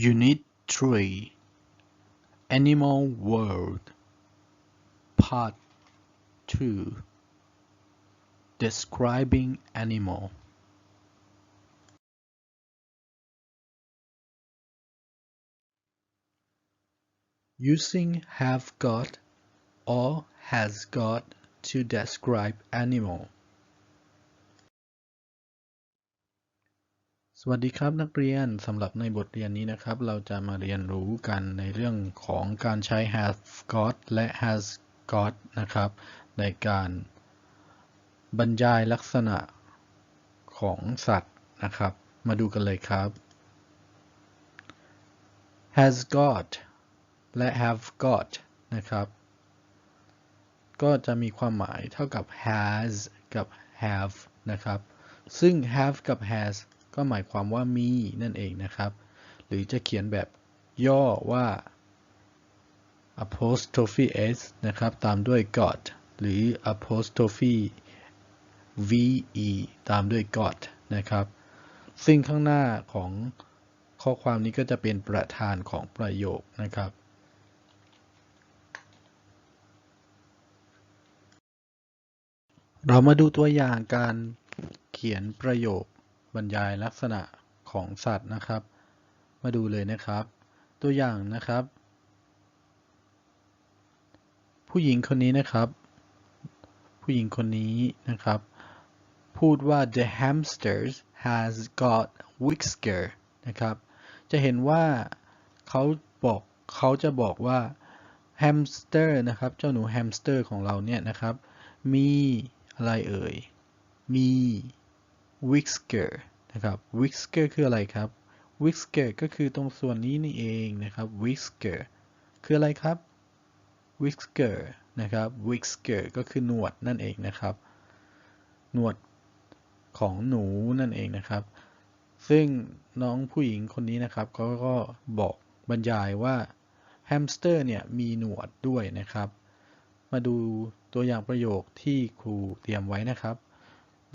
Unit 3 Animal World Part 2 Describing Animal. Using have got or has got to describe animal สวัสดีครับนักเรียนสำหรับในบทเรียนนี้นะครับ เราจะมาเรียนรู้กันในเรื่องของการใช้ have got และ has got นะครับ ในการบรรยายลักษณะของสัตว์นะครับ มาดูกันเลยครับ has got และ have got นะครับ ก็จะมีความหมายเท่ากับ has กับ have นะครับ ซึ่ง have กับ has ก็หมายความว่ามีนั่นเองนะครับ หรือจะเขียนแบบย่อว่า apostrophe s นะครับ ตามด้วย got หรือ apostrophe ve ตามด้วย got นะครับ ซึ่งข้างหน้าของข้อความนี้ก็จะเป็นประธานของประโยคนะครับเรามาดูตัวอย่างการเขียนประโยค รรยายลักษณะของสัตว์นะครับ มาดูเลยนะครับ ตัวอย่างนะครับ ผู้หญิงคนนี้นะครับ ผู้หญิงคนนี้นะครับ พูดว่า the hamsters has got whisker นะครับ จะเห็นว่าเขาบอกเขาจะบอกว่าแฮมสเตอร์นะครับ เจ้าหนูแฮมสเตอร์ของเราเนี่ยนะครับ มีอะไรเอ่ย มี whisker นะครับ whisker คืออะไรครับ whisker ก็คือตรงส่วนนี้นี่เองนะครับ whisker คืออะไรครับ whisker นะครับ whisker ก็คือหนวดนั่นเองนะครับ หนวดของหนูนั่นเองนะครับ ซึ่งน้องผู้หญิงคนนี้นะครับเขาก็บอกบรรยายว่าแฮมสเตอร์เนี่ยมีหนวดด้วยนะครับ มาดูตัวอย่างประโยคที่ครูเตรียมไว้นะครับ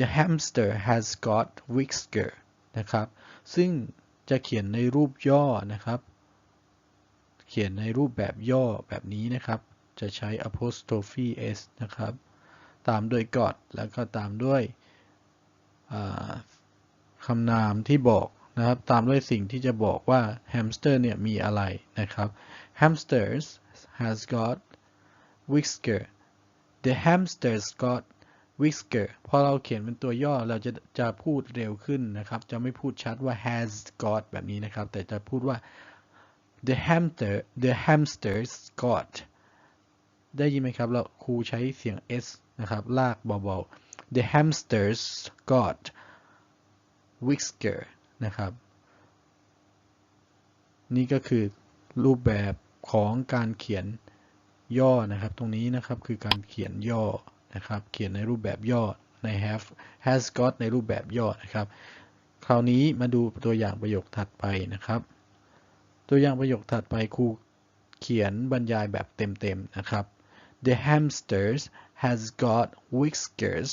The hamster has got whisker นะครับ ซึ่งจะเขียนในรูปย่อนะครับ เขียนในรูปแบบย่อแบบนี้นะครับ จะใช้ apostrophe s นะครับ ตามด้วย got แล้วก็ตามด้วยคำนามที่บอกนะครับ ตามด้วยสิ่งที่จะบอกว่าแฮมสเตอร์เนี่ยมีอะไรนะครับ hamsters has got whisker the hamsters got whisker พอเราเขียนเป็นตัวย่อเราจะจะพูดเร็วขึ้นนะครับ จะไม่พูดชัดว่า has got แบบนี้นะครับ แต่จะพูดว่า the hamster the hamsters got ได้ยินไหมครับ เราครูใช้เสียง s นะครับ ลากเบาๆ the hamsters got whisker นะครับ นี่ก็คือรูปแบบของการเขียนย่อนะครับ ตรงนี้นะครับคือการเขียนย่อ นะครับ เขียนในรูปแบบย่อใน have has got ในรูปแบบย่อนะครับ คราวนี้มาดูตัวอย่างประโยคถัดไปนะครับ ตัวอย่างประโยคถัดไปครูเขียนบรรยายแบบเต็มๆนะครับ The hamsters has got whiskers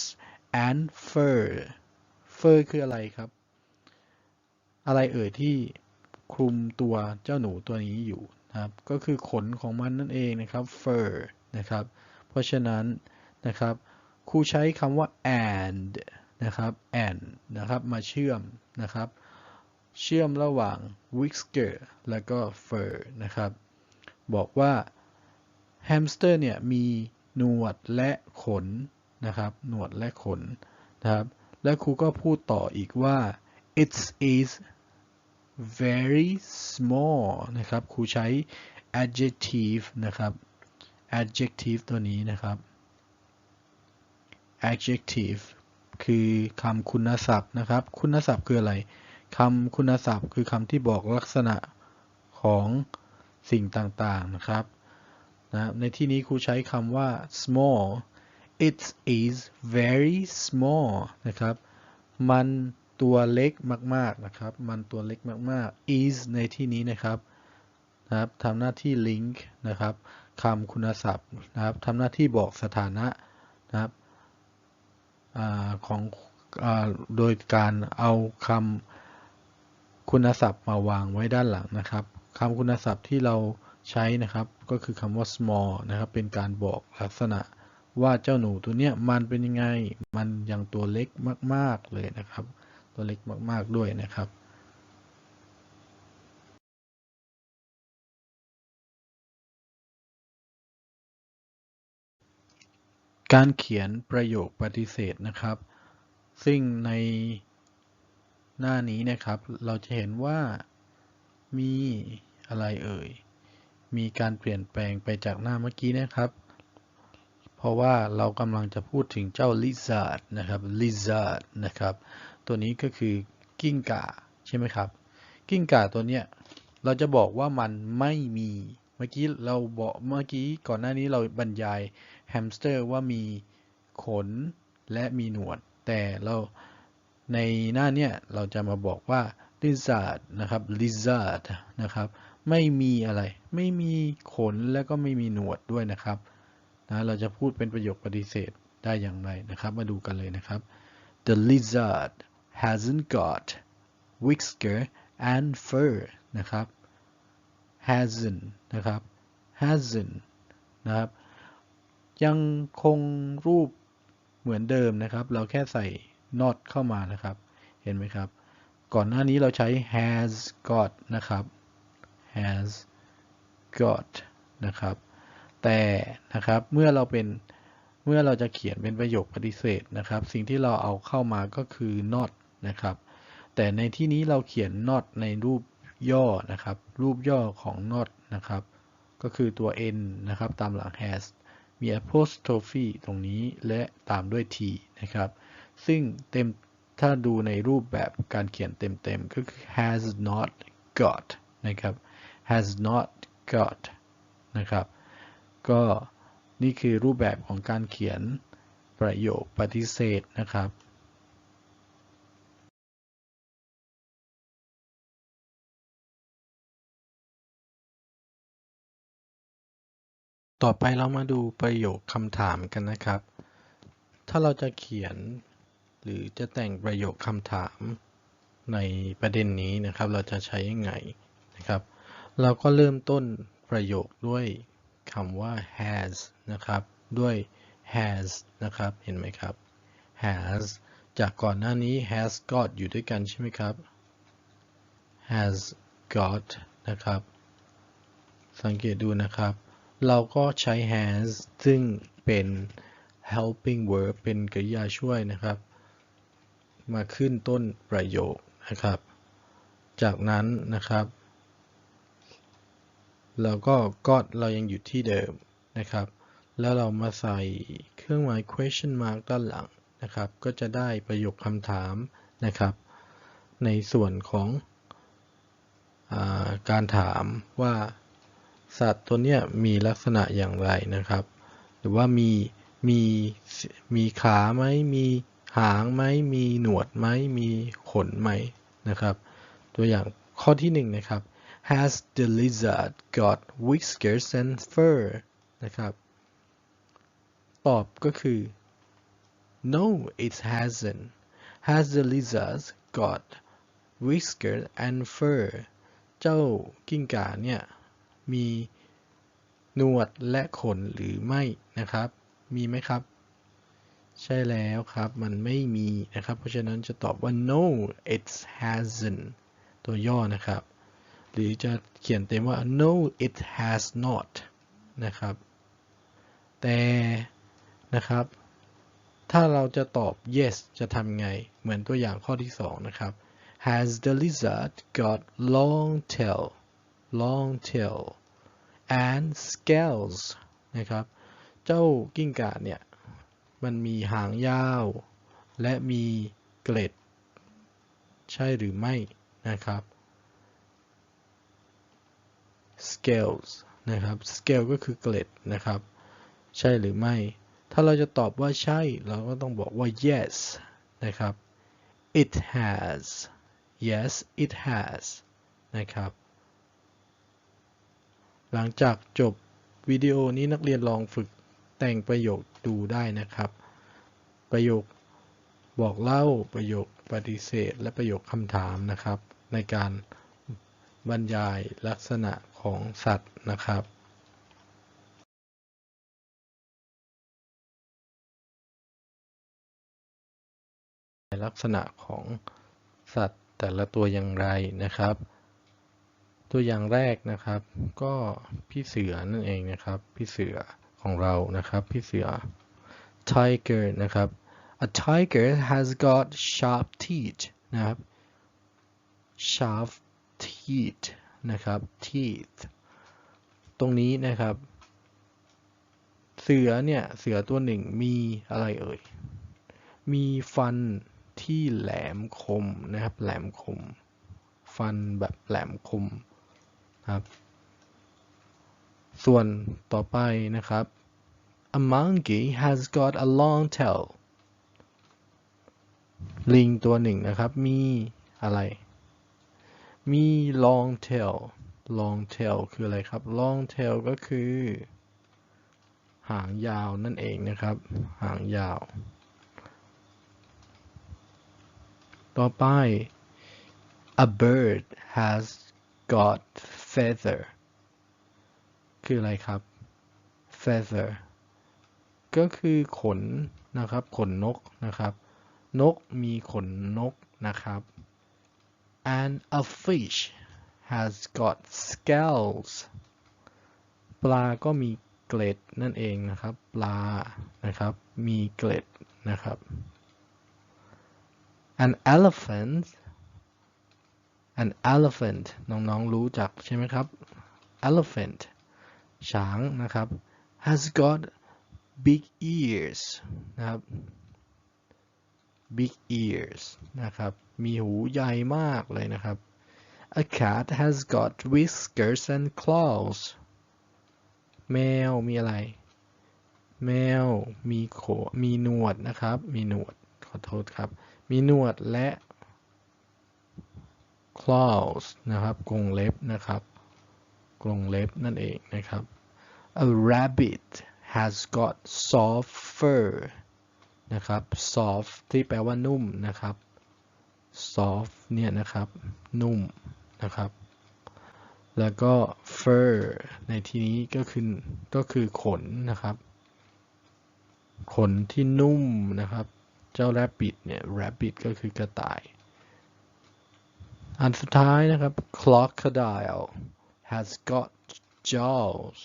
and fur fur คืออะไรครับ อะไรเอ่ยที่คลุมตัวเจ้าหนูตัวนี้อยู่นะครับ ก็คือขนของมันนั่นเองนะครับ fur นะครับ เพราะฉะนั้น นะครับครูใช้คำว่า and นะครับ and นะครับมาเชื่อมนะครับ เชื่อมระหว่าง whisker และก็ fur นะครับ บอกว่าแฮมสเตอร์เนี่ยมีหนวดและขนนะครับหนวดและขนนะครับ และครูก็พูดต่ออีกว่า it is very small นะครับครูใช้ adjective นะครับ adjective ตัวนี้นะครับ adjective คือคำคุณศัพท์นะครับ คุณศัพท์คืออะไรคำคุณศัพท์คือคำที่บอกลักษณะของสิ่งต่างๆนะครับนะในที่นี้ครูใช้คำว่า small it is very small นะครับ มันตัวเล็กมากๆนะครับ มันตัวเล็กมากๆ is ในที่นี้นะครับนะครับทำหน้าที่ link นะครับคำคุณศัพท์นะครับทำหน้าที่บอกสถานะนะครับ ของอโดยการเอาคำคุณศัพท์มาวางไว้ด้านหลังนะครับคำคุณศัพท์ที่เราใช้นะครับ ก็คือคำว่า small นะครับ เป็นการบอกลักษณะว่าเจ้าหนูตัวเนี้ยมันเป็นยังไง มันยังตัวเล็กมาก ๆ เลยนะครับ ตัวเล็กมาก ๆ ด้วยนะครับ การเขียนประโยคปฏิเสธนะครับ ซึ่งในหน้านี้นะครับ เราจะเห็นว่ามีอะไรเอ่ย มีการเปลี่ยนแปลงไปจากหน้าเมื่อกี้นะครับ เพราะว่าเรากำลังจะพูดถึงเจ้า lizard นะครับ lizard นะครับ ตัวนี้ก็คือกิ้งก่าใช่ไหมครับ กิ้งก่าตัวเนี้ยเราจะบอกว่ามันไม่มี เมื่อกี้เราบอกเมื่อกี้ก่อนหน้านี้เราบรรยาย แฮมสเตอร์ว่ามีขนและมีหนวด แต่เราในหน้าเนี้ยเราจะมาบอกว่า lizard นะครับ lizard นะครับ ไม่มีอะไร ไม่มีขนและก็ไม่มีหนวดด้วยนะครับนะเราจะพูดเป็นประโยคปฏิเสธได้อย่างไรนะครับ มาดูกันเลยนะครับ The lizard hasn't got whisker and fur นะครับ hasn't นะครับ hasn't นะครับ ยังคงรูปเหมือนเดิมนะครับ เราแค่ใส่ not เข้ามานะครับ เห็นไหมครับ ก่อนหน้านี้เราใช้ has got นะครับ has got นะครับ แต่นะครับเมื่อเราเป็นเมื่อเราจะเขียนเป็นประโยคปฏิเสธนะครับ สิ่งที่เราเอาเข้ามาก็คือ not นะครับ แต่ในที่นี้เราเขียน not ในรูปย่อนะครับ รูปย่อของ not นะครับ ก็คือตัว n นะครับ ตามหลัง has มี apostrophe ตรงนี้และตามด้วย t นะครับ ซึ่งเต็มถ้าดูในรูปแบบการเขียนเต็มๆ ก็คือ has not got นะครับ has not got นะครับ ก็นี่คือรูปแบบของการเขียนประโยคปฏิเสธนะครับ ต่อไปเรามาดูประโยคคำถามกันนะครับ ถ้าเราจะเขียน หรือจะแต่งประโยคคำถามในประเด็นนี้นะครับ เราจะใช้ยังไงนะครับ เราก็เริ่มต้นประโยคด้วยคำว่า has นะครับ ด้วย has นะครับ เห็นไหมครับ has จากก่อนหน้านี้ has got อยู่ด้วยกันใช่ไหมครับ has got นะครับ สังเกตดูนะครับ เราก็ใช้ has ซึ่งเป็น helping verb เป็นกริยาช่วยนะครับ มาขึ้นต้นประโยคนะครับ จากนั้นนะครับ เราก็ got เรายังอยู่ที่เดิมนะครับ แล้วเรามาใส่เครื่องหมาย question mark ด้านหลังนะครับ ก็จะได้ประโยคคำถามนะครับ ในส่วนของอาการถามว่า สัตว์ตัวเนี้ยมีลักษณะอย่างไรนะครับ หรือว่ามีมีมีขาไหมมีหางไหมมีหนวดไหมมีขนไหมนะครับ ตัวอย่างข้อที่หนึ่งนะครับ Has the lizard got whiskers and fur นะครับ ตอบก็คือ No it hasn't Has the lizard got whiskers and fur เจ้ากิ้งก่าเนี่ย มีหนวดและขนหรือไม่นะครับ มีไหมครับ ใช่แล้วครับ มันไม่มีนะครับ เพราะฉะนั้นจะตอบว่า no it hasn't ตัวย่อนะครับ หรือจะเขียนเต็มว่า no it has not นะครับ แต่นะครับ ถ้าเราจะตอบ yes จะทำไง เหมือนตัวอย่างข้อที่ 2 นะครับ has the lizard got long tail long tail and scales นะครับ เจ้ากิ้งก่าเนี่ย มันมีหางยาว และมีเกล็ด ใช่หรือไม่นะครับ scales นะครับ scale ก็คือเกล็ดนะครับ ใช่หรือไม่ ถ้าเราจะตอบว่าใช่ เราก็ต้องบอกว่า yes นะครับ it has yes it has นะครับ หลังจากจบวิดีโอนี้นักเรียนลองฝึกแต่งประโยคดูได้นะครับ ประโยคบอกเล่าประโยคปฏิเสธ และประโยคคำถามนะครับ ในการบรรยายลักษณะของสัตว์นะครับลักษณะของสัตว์แต่ละตัวอย่างไรนะครับ ตัวอย่างแรกนะครับ ก็พี่เสือนั่นเองนะครับ พี่เสือของเรานะครับ พี่เสือ tiger นะครับ a tiger has got sharp teeth นะครับ sharp teeth นะครับ teeth ตรงนี้นะครับ เสือเนี่ย เสือตัวหนึ่งมีอะไรเอ่ย มีฟันที่แหลมคมนะครับ แหลมคม ฟันแบบแหลมคม ครับ ส่วนต่อไปนะครับ a monkey has got a long tail ลิงตัวหนึ่งนะครับ มีอะไร มี long tail long tail คืออะไรครับ long tail ก็คือ หางยาวนั่นเองนะครับ หางยาว ต่อไป a bird has got feather คืออะไรครับ feather ก็คือขนนะครับ ขนนกนะครับ นกมีขนนกนะครับ and a fish has got scales ปลาก็มีเกล็ดนั่นเองนะครับ ปลานะครับ มีเกล็ดนะครับ an elephant an elephant น้องๆรู้จักใช่ไหมครับ elephant ช้างนะครับ has got big ears นะครับ big ears นะครับ มีหูใหญ่มากเลยนะครับ a cat has got whiskers and claws แมวมีอะไร แมวมีโขมีหนวดนะครับ มีหนวด ขอโทษครับ มีหนวดและ claws นะครับกรงเล็บนะครับกรงเล็บนั่นเองนะครับ a rabbit has got soft fur นะครับ soft ที่แปลว่านุ่มนะครับ soft เนี่ยนะครับ นุ่มนะครับ แล้วก็ fur ในที่นี้ก็คือก็คือขนนะครับ ขนที่นุ่มนะครับ เจ้า rabbit เนี่ย rabbit ก็คือกระต่าย อันสุดท้ายนะครับ crocodile has got jaws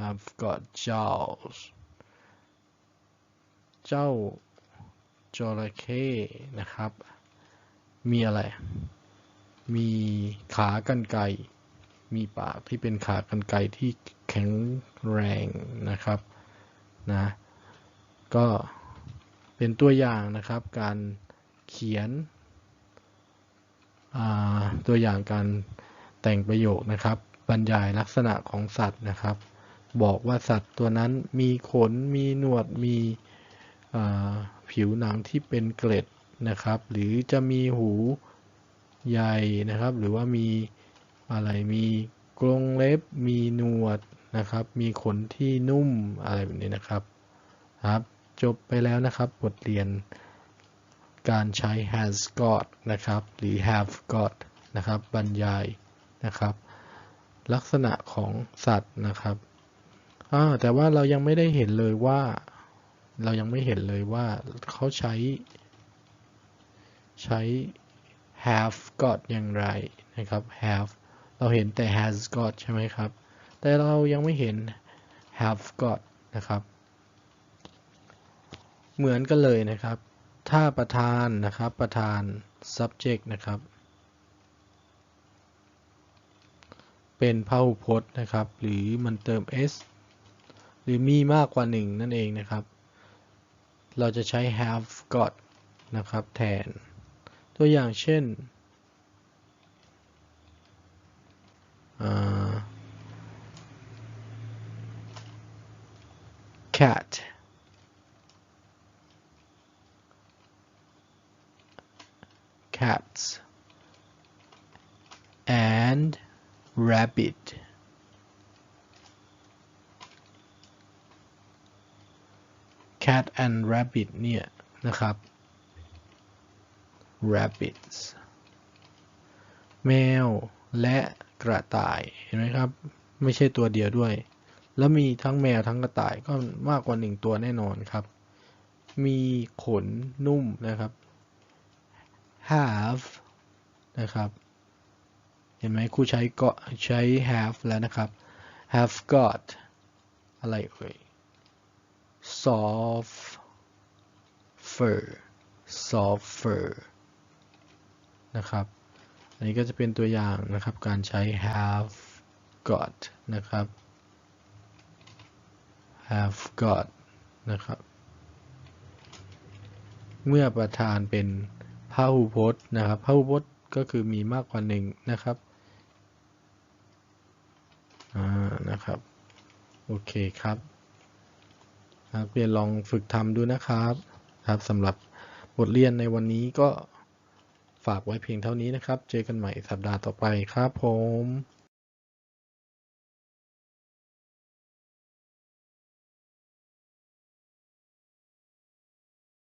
have got jaws เจ้าจระเข้นะครับ มีอะไร มีขากรรไกรมีปากที่เป็นขากรรไกรที่แข็งแรงนะครับนะก็เป็นตัวอย่างนะครับการเขียน ตัวอย่างการแต่งประโยคนะครับ บรรยายลักษณะของสัตว์นะครับ บอกว่าสัตว์ตัวนั้นมีขน มีหนวด มีผิวหนังที่เป็นเกล็ดนะครับ หรือจะมีหูใหญ่นะครับ หรือว่ามีอะไร มีกรงเล็บ มีหนวดนะครับ มีขนที่นุ่มอะไรแบบนี้นะครับ ครับ จบไปแล้วนะครับ บทเรียน การใช้ has got นะครับ หรือ have got นะครับ บรรยายนะครับ ลักษณะของสัตว์นะครับแต่ว่าเรายังไม่ได้เห็นเลยว่า เรายังไม่เห็นเลยว่าเขาใช้ ใช้ have got อย่างไรนะครับ have เราเห็นแต่ has got ใช่ไหมครับ แต่เรายังไม่เห็น have got นะครับ เหมือนกันเลยนะครับ ถ้าประธานนะครับประธาน subject นะครับ เป็นพหูพจน์นะครับ หรือมันเติม s หรือมีมากกว่าหนึ่งนั่นเองนะครับ เราจะใช้ have got นะครับ แทน ตัวอย่างเช่น cat cats and rabbit cat and rabbit เนี่ยนะครับ rabbits แมวและกระต่าย เห็นไหมครับ ไม่ใช่ตัวเดียวด้วย แล้วมีทั้งแมวทั้งกระต่ายก็มากกว่าหนึ่งตัวแน่นอนครับ มีขนนุ่มนะครับ have นะครับ เห็นไหมครูใช้ก็ใช้ have แล้วนะครับ have got อะไรเอ่ย soft fur soft fur นะครับ อันนี้ก็จะเป็นตัวอย่างนะครับ การใช้ have got นะครับ have got นะครับ เมื่อประธานเป็น พหูพจน์นะครับพหูพจน์ก็คือมีมากกว่าหนึ่งนะครับอ่านะครับ โอเคครับนักเรียนลองฝึกทำดูนะครับครับสำหรับบทเรียนในวันนี้ก็ฝากไว้เพียงเท่านี้นะครับ เจอกันใหม่สัปดาห์ต่อไปครับผม